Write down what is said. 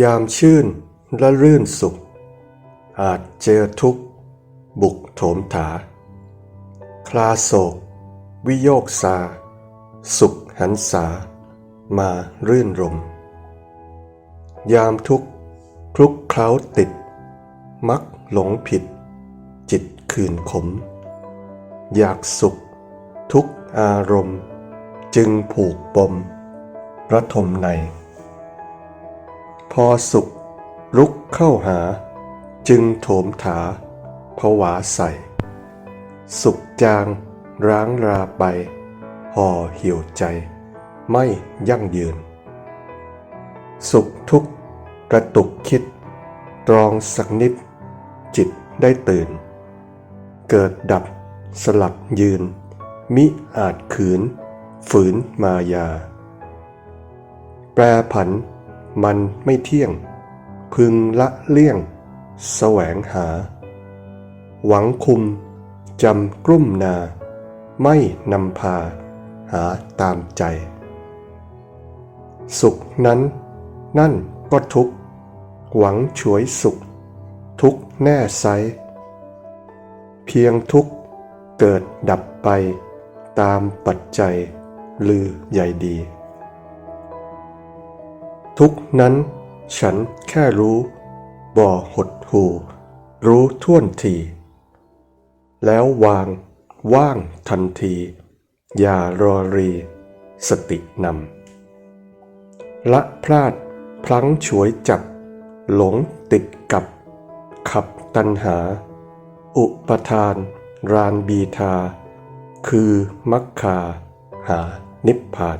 ยามชื่นและรื่นสุข อาจเจอทุกข์ บุกโถมถา คลาโศก วิโยกซาสุขหันษา มารื่นรม ยามทุกข์คลุกเคล้าติด มักหลงผิด จิตคืนขม อยากสุข ทุกอารมณ์ จึงผูกปมระทมใน พอสุขรุกเข้าหา จึงโถมถาผวาใส่สุขจางร้างราไป ห่อเหี่ยวใจ ไม่ยั่งยืน สุขทุกข์กระตุกคิด ตรองสักนิด จิตได้ตื่น เกิดดับสลับยืน มิอาจขืน ฝืนมายา แปรผัน มันไม่เที่ยง พึงละเลี่ยง แสวงหา หวังคุม จำกลุ่มนา ไม่นำพา หาตามใจ สุขนั้น นั่นก็ทุกหวังฉวยสุข ทุกแน่ไซเพียงทุกเกิดดับไปตามปัจจัยลือใหญ่ดี ทุกนั้น ฉันแค่รู้ บ่อหดหูรู้ท่วนที แล้ววาง ว่างทันที อย่ารอรี สตินำละพลาดพลั้งฉวยจับ หลงติดกับ ขับตันหา อุปทาน รานบีทา คือมักคา หานิพพาน